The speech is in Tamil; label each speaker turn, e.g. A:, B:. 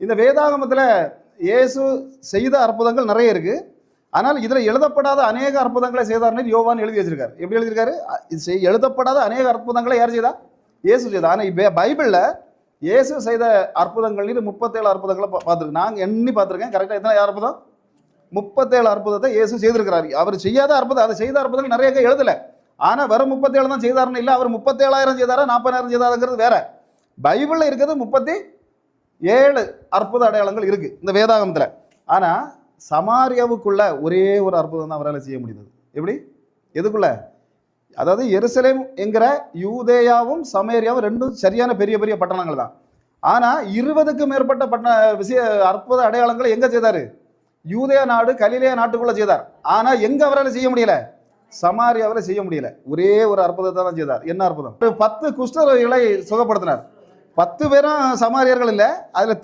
A: இந்த வேதாகமத்தில் இயேசு செய்த அற்புதங்கள் நிறைய இருக்கு. ஆனால் இதில் எழுதப்படாத அநேக அற்புதங்களை செய்தார்னு யோவான் எழுதி வச்சிருக்காரு. எப்படி எழுதியிருக்காரு? இது செய்- எழுதப்படாத அநேக அற்புதங்களை யார் செய்தா? இயேசு செய்தா. ஆனால் இப்போ பைபிளில் இயேசு செய்த அற்புதங்கள் முப்பத்தேழு அற்புதங்களை பா- நாங்கள் எண்ணி பார்த்துருக்கேன். கரெக்டாக எத்தனை அற்புதம்? முப்பத்தேழு அற்புதத்தை இயேசு செய்திருக்கிறார். அவர் செய்யாத அற்புதம் அதை செய்த அற்புதங்கள் நிறைய எழுதலை. ஆனால் வெறும் முப்பத்தேழு தான் செய்தாருன்னு இல்லை. அவர் முப்பத்தேழாயிரம் செய்தாரா? நாற்பதாயிரம் செய்தாருங்கிறது வேற. பைபிளில் இருக்கிறது முப்பத்தி ஏழு அற்புத அடையாளங்கள் இருக்குது இந்த வேதாகமத்தில். ஆனால் சமாரியாவுக்குள்ள ஒரே ஒரு அற்புதம் தான் அவரால் செய்ய முடிந்தது. எப்படி? எதுக்குள்ள? அதாவது எருசலேம் என்கிற யூதேயாவும் சமேரியாவும் ரெண்டும் சரியான பெரிய பெரிய பட்டணங்கள் தான். ஆனால் இருபதுக்கும் மேற்பட்ட பட்டண விஷய அற்புத அடையாளங்களை எங்கே செய்தார்? யூதேய நாடு கலிலேய நாட்டுக்குள்ளே செய்தார். ஆனால் எங்கே அவரால் செய்ய முடியல? சமாரியாவில் செய்ய முடியல. ஒரே ஒரு அற்புதத்தை தான் செய்தார். என்ன அற்புதம்? பத்து குஷ்டரோகிகளை சுகப்படுத்தினார். பத்து பேரும் சமாரியர்கள் இல்லை அதில்